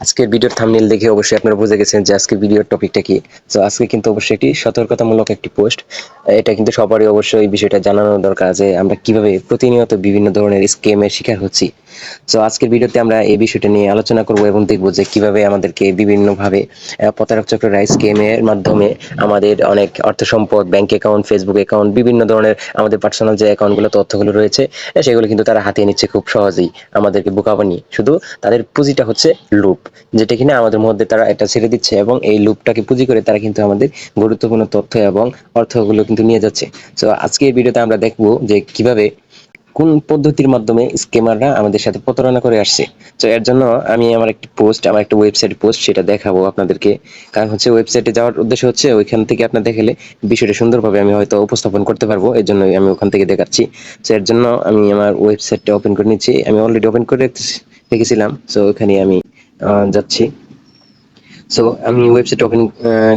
আজকের ভিডিওর থাম্বনেল দেখে অবশ্যই আপনারা বুঝে গেছেন যে আজকের ভিডিওর টপিকটা কি। তো আজকে কিন্তু অবশ্যই একটি সতর্কতামূলক একটি পোস্ট এটা কিন্তু সবারই অবশ্যই বিষয়টা জানানো দরকার যে আমরা কীভাবে প্রতিনিয়ত বিভিন্ন ধরনের স্কেমের শিকার হচ্ছি। তো আজকের ভিডিওতে আমরা এই বিষয়টা নিয়ে আলোচনা করব এবং দেখব যে কীভাবে আমাদেরকে বিভিন্নভাবে প্রতারক চক্ররা স্কেমের মাধ্যমে আমাদের অনেক অর্থ সম্পদ ব্যাংক অ্যাকাউন্ট ফেসবুক অ্যাকাউন্ট বিভিন্ন ধরনের আমাদের পার্সোনাল যে অ্যাকাউন্টগুলো তথ্যগুলো রয়েছে, সেগুলো কিন্তু তারা হাতিয়ে নিচ্ছে খুব সহজেই আমাদেরকে বোকা বানিয়ে। শুধু তাদের পুঁজিটা হচ্ছে লুপ। যেটা কিনা আমাদের মধ্যে তারা এটা ছেড়ে দিচ্ছে এবং এই লুপটাকে পুঁজি করে তারা কিন্তু আমাদের গুরুত্বপূর্ণ তথ্য এবং অর্থগুলো কিন্তু নিয়ে যাচ্ছে। তো আজকে এই ভিডিওতে আমরা দেখব যে কীভাবে কোন পদ্ধতির মাধ্যমে স্কেমাররা আমাদের সাথে প্রতারণা করে আসছে। তো এর জন্য আমি আমার একটি পোস্ট, আমার একটা ওয়েবসাইট পোস্ট সেটা দেখাবো আপনাদেরকে। কারণ হচ্ছে ওয়েবসাইটে যাওয়ার উদ্দেশ্য হচ্ছে ওইখান থেকে আপনার দেখালে বিষয়টা সুন্দরভাবে আমি হয়তো উপস্থাপন করতে পারব, এর জন্য আমি ওখান থেকে দেখাচ্ছি। তো এর জন্য আমি আমার ওয়েবসাইটটা ওপেন করে নিচ্ছি। আমি অলরেডি ওপেন করে রেখেছিলাম। সো ওখানে আমি যাচ্ছি। সো আমি ওয়েবসাইট ওপেন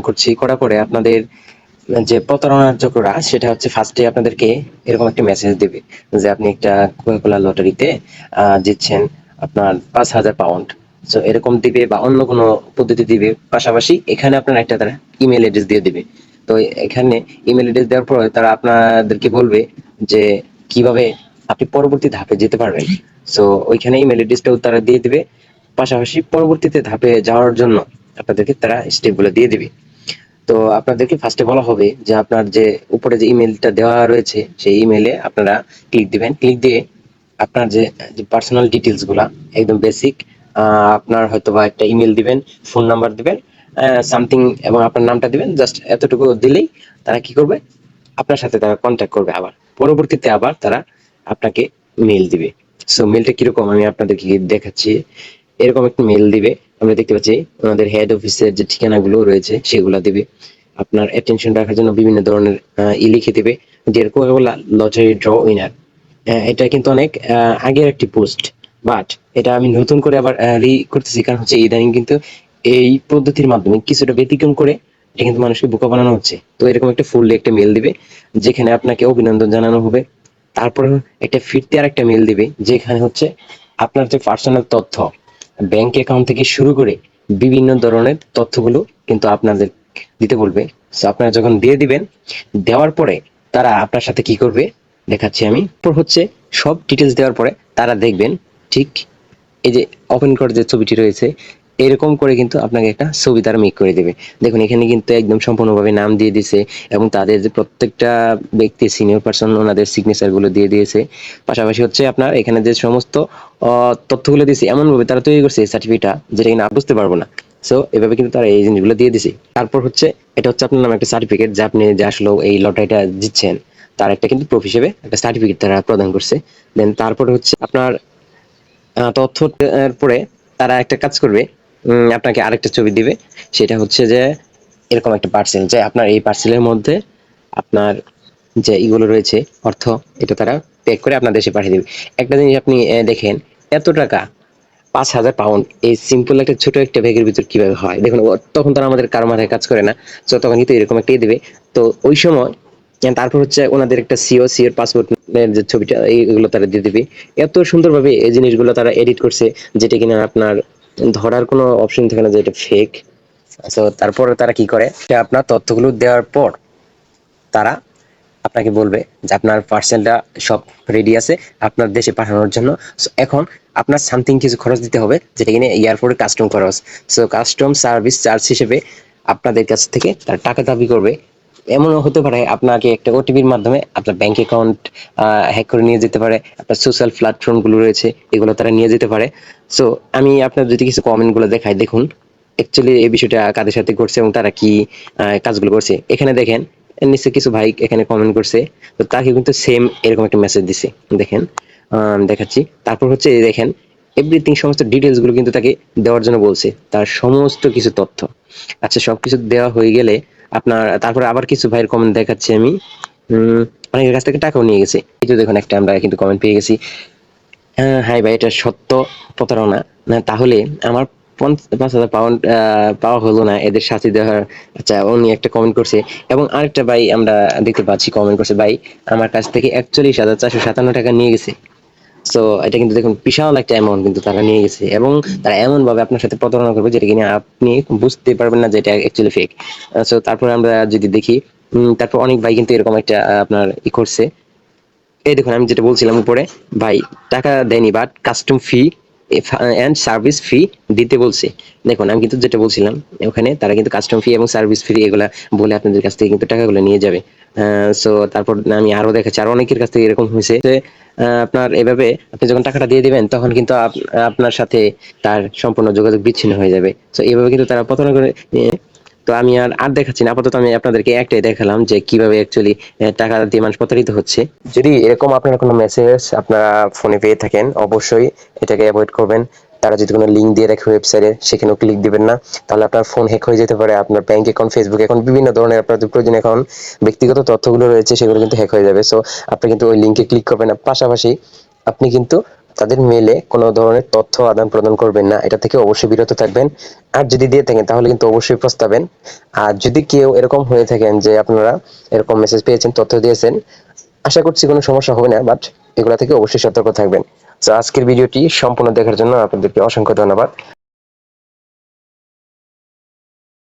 করছি। করার পরে আপনাদের যে প্রতারণার চক্ররা সেটা হচ্ছে ফার্স্টে আপনাদেরকে এরকম একটা মেসেজ দেবে যে আপনি একটা কোকাকোলা লটারিতে জিতছেন আপনার পাঁচ হাজার পাউন্ড সো এরকম দিবে বা অন্য কোনো পদ্ধতি দিবে। পাশাপাশি এখানে আপনার একটা তারা ইমেল অ্যাড্রেস দিয়ে দিবে। তো এখানে ইমেল অ্যাড্রেস দেওয়ার পরে তারা আপনাদেরকে বলবে যে কীভাবে আপনি পরবর্তী ধাপে যেতে পারবেন। সো ওইখানে ইমেল অ্যাড্রেসটাও তারা দিয়ে দিবে। পাশাপাশি পরবর্তীতে ধাপে যাওয়ার জন্য আপনাদেরকে তারা স্টেপগুলো দিয়ে দিবে। তো আপনাদেরকে ফার্স্টে বলা হবে যে আপনার যে উপরে যে ইমেলটা দেওয়া রয়েছে, সেই ইমেলে আপনারা ক্লিক দিবেন। ক্লিক দিয়ে আপনার যে পার্সোনাল ডিটেলসগুলা একদম বেসিক আপনার হয়তো বা একটা ইমেল দিবেন ফোন নাম্বার দিবেন সামথিং এবং আপনার নামটা দিবেন। জাস্ট এতটুকু দিলেই তারা কি করবে? আপনার সাথে তারা কন্ট্যাক্ট করবে আবার। পরবর্তীতে আবার তারা আপনাকে মেল দিবে। সো মেলটা কীরকম? আমি আপনাদেরকে দেখাচ্ছি। এরকম একটা মেল দিবে। আমরা দেখতে পাচ্ছি ওনাদের হেড অফিসের যে ঠিকানাগুলো রয়েছে, সেগুলো দিবে। আপনার অ্যাটেনশন রাখার জন্য বিভিন্ন ধরনের ই লিখে দিবে। কোকাকোলা লটারি ড্র উইনার এটা কিন্তু অনেক আগের একটি পোস্ট বাট এটা আমি নতুন করে আবার রি করতেছি। কারণ হচ্ছে ইদানিং কিন্তু এই পদ্ধতির মাধ্যমে কিছুটা ব্যতিক্রম করে এটা কিন্তু মানুষকে বোকা বানানো হচ্ছে। তো এরকম একটা ফুল একটা মেল দিবে, যেখানে আপনাকে অভিনন্দন জানানো হবে। তারপর একটা ফিরতে আর একটা মেল দিবে, যেখানে হচ্ছে আপনার যে পার্সোনাল তথ্য ব্যাংক অ্যাকাউন্ট থেকে শুরু করে বিভিন্ন ধরনের তথ্যগুলো কিন্তু আপনাদের দিতে বলবে। সো আপনারা যখন দিয়ে দিবেন, দেওয়ার পরে তারা আপনার সাথে কি করবে? দেখাচ্ছি আমি। হচ্ছে সব ডিটেলস দেওয়ার পরে তারা দেখবেন, ঠিক এই যে ওপেন করার যে ছবিটি রয়েছে এরকম করে কিন্তু আপনাকে একটা ছবি তারা মেক করে দেবে। দেখুন, এখানে কিন্তু একদম সম্পূর্ণভাবে নাম দিয়ে দিছে এবং তাদের যে প্রত্যেকটা ব্যক্তি সিনিয়র পার্সন ওনাদের সিগনেচারগুলো দিয়ে দিয়েছে। পাশাপাশি হচ্ছে আপনার এখানে যে সমস্ত তথ্যগুলো দিয়েছে এমন ভাবে তারা তৈরি করছে সার্টিফিকেটটা যেটা কিনা বুঝতে পারব না। সো এভাবে কিন্তু তারা এই জিনিসগুলো দিয়ে দিছে তারপর হচ্ছে, এটা হচ্ছে আপনার নামে একটা সার্টিফিকেট যে আপনি যে আসলে এই লটারিটা জিতছেন, তার একটা কিন্তু প্রুফ হিসেবে একটা সার্টিফিকেট তারা প্রদান করছে। দেন তারপরে হচ্ছে আপনার তথ্য পরে তারা একটা কাজ করবে আপনাকে আরেকটা ছবি দিবে। সেটা হচ্ছে যে, এরকম একটা পার্সেল যে আপনার এই পার্সেলের মধ্যে আপনার যে ইগুলো রয়েছে, অর্থ, এটা তারা প্যাক করে আপনার দেশে পাঠিয়ে দেবে। একটা জিনিস আপনি দেখেন, এত টাকা, পাঁচ হাজার পাউন্ড এই সিম্পল একটা ছোট একটা ব্যাগের ভিতর কীভাবে হয়? দেখুন তখন তারা আমাদের কারও মাথায় কাজ করে না, তো তখন কিন্তু এরকম একটাই দেবে। তো ওই সময় তারপর হচ্ছে ওনাদের একটা সিও সি এর পাসপোর্ট যে ছবিটা, এইগুলো তারা দিয়ে দিবে। এত সুন্দরভাবে এই জিনিসগুলো তারা এডিট করছে, যেটা কিনা আপনার ধরার কোনো অপশন থাকে না যে এটা ফেক তো তারপরে তারা কি করে? আপনার তথ্যগুলো দেওয়ার পর তারা আপনাকে বলবে যে আপনার পার্সেলটা সব রেডি আছে, আপনার দেশে পাঠানোর জন্য। এখন আপনার সামথিং কিছু খরচ দিতে হবে, যেটা কিনে এয়ারপোর্টে কাস্টম খরচ। সো কাস্টম সার্ভিস চার্জ হিসেবে আপনাদের কাছ থেকে তারা টাকা দাবি করবে এমনও হতে পারে আপনাকে একটা ওটিপির মাধ্যমে আপনার ব্যাংক অ্যাকাউন্ট হ্যাক করে নিয়ে যেতে পারে, আপনার সোশ্যাল প্ল্যাটফর্মগুলো রয়েছে, এগুলো তারা নিয়ে যেতে পারে। সো আমি আপনার যদি কিছু কমেন্টগুলো দেখাই, দেখুন অ্যাকচুয়ালি এই বিষয়টা কাদের সাথে করছে এবং তারা কি কাজগুলো করছে। এখানে দেখেন নিচে কিছু ভাই এখানে কমেন্ট করছে, তো তাকে কিন্তু সেম এরকম একটা মেসেজ দিছে। দেখেন দেখাচ্ছি। তারপর হচ্ছে দেখেন এভরিথিং সমস্ত ডিটেলসগুলো কিন্তু তাকে দেওয়ার জন্য বলছে, তার সমস্ত কিছু তথ্য। আচ্ছা সবকিছু দেওয়া হয়ে গেলে আপনার, তারপরে আবার কিছু ভাইয়ের কমেন্ট দেখাচ্ছি আমি। অনেকের কাছ থেকে টাকাও নিয়ে গেছে। এই যে দেখুন, একটা আমরা কিন্তু কমেন্ট পেয়ে গেছি। হ্যাঁ হাই ভাই, এটা সত্য প্রতারণা। না, তাহলে আমার পাঁচ হাজার পাউন্ড পাওয়া হলো না। এদের শাস্তি দেওয়ার আচ্ছা উনি একটা কমেন্ট করছে। এবং আরেকটা ভাই আমরা দেখতে পাচ্ছি কমেন্ট করছে, ভাই, আমার কাছ থেকে একচল্লিশ হাজার চারশো সাতান্ন টাকা নিয়ে গেছে। সো এটা কিন্তু দেখুন, বিশাল একটা অ্যামাউন্ট কিন্তু তারা নিয়ে গেছে। এবং তারা এমন ভাবে আপনার সাথে প্রতারণা করবে যেটা কিনা আপনি বুঝতে পারবেন না যে এটা অ্যাকচুয়ালি ফেক সো তারপরে আমরা যদি দেখি তারপর অনেক ভাই কিন্তু এরকম একটা আপনার ই করছে। এই দেখুন, আমি যেটা বলছিলাম উপরে, ভাই, টাকা দেয়নি but custom fee and service fee দিতে বলছে। দেখুন, আমি কিন্তু যেটা বলছিলাম, ওখানে তারা কিন্তু কাস্টম ফি এবং সার্ভিস ফি এগুলা বলে আপনাদের কাছ থেকে কিন্তু টাকাগুলো নিয়ে যাবে। সো তারপর আমি আরও দেখাচ্ছি, আরও অনেকের কাছ থেকে এরকম হয়েছে যে আপনার এভাবে আপনি যখন টাকাটা দিয়ে দিবেন, তখন কিন্তু আপ- আপনার সাথে তার সম্পূর্ণ যোগাযোগ বিচ্ছিন্ন হয়ে যাবে। সো এইভাবে কিন্তু তারা প্রতারণা করে তো আমি আর আর দেখাচ্ছি না। আপাতত আমি আপনাদেরকে একটাই দেখালাম যে কীভাবে অ্যাকচুয়ালি টাকা দিয়ে মানুষ প্রতারিত হচ্ছে। যদি এরকম আপনারা কোনো মেসেজ আপনারা ফোনে পেয়ে থাকেন, অবশ্যই এটাকে অ্যাভয়েড করবেন। তারা যদি কোনো লিঙ্ক দিয়ে রাখে ওয়েবসাইটে সেখানেও ক্লিক দিবেন না। তাহলে আপনার ফোন হ্যাক হয়ে যেতে পারে, আপনার ব্যাংক অ্যাকাউন্ট ফেসবুক অ্যাকাউন্ট বিভিন্ন ধরনের আপনার প্রয়োজনীয় অ্যাকাউন্ট ব্যক্তিগত তথ্যগুলো রয়েছে, সেগুলো কিন্তু হ্যাক হয়ে যাবে। সো আপনি কিন্তু ওই লিঙ্কে ক্লিক করবেন। পাশাপাশি আপনি কিন্তু তাদের মেলে কোনো ধরনের তথ্য আদান প্রদান করবেন না। এটা থেকে অবশ্যই বিরত থাকবেন। আর যদি দিয়ে থাকেন, তাহলে কিন্তু অবশ্যই প্রস্তাবেন। আর যদি কেউ এরকম হয়ে থাকেন যে আপনারা এরকম মেসেজ পেয়েছেন, তথ্য দিয়েছেন, আশা করছি কোনো সমস্যা হবে না বাট এগুলা থেকে অবশ্যই সতর্ক থাকবেন। তো আজকের ভিডিওটি সম্পূর্ণ দেখার জন্য আপনাদেরকে অসংখ্য ধন্যবাদ।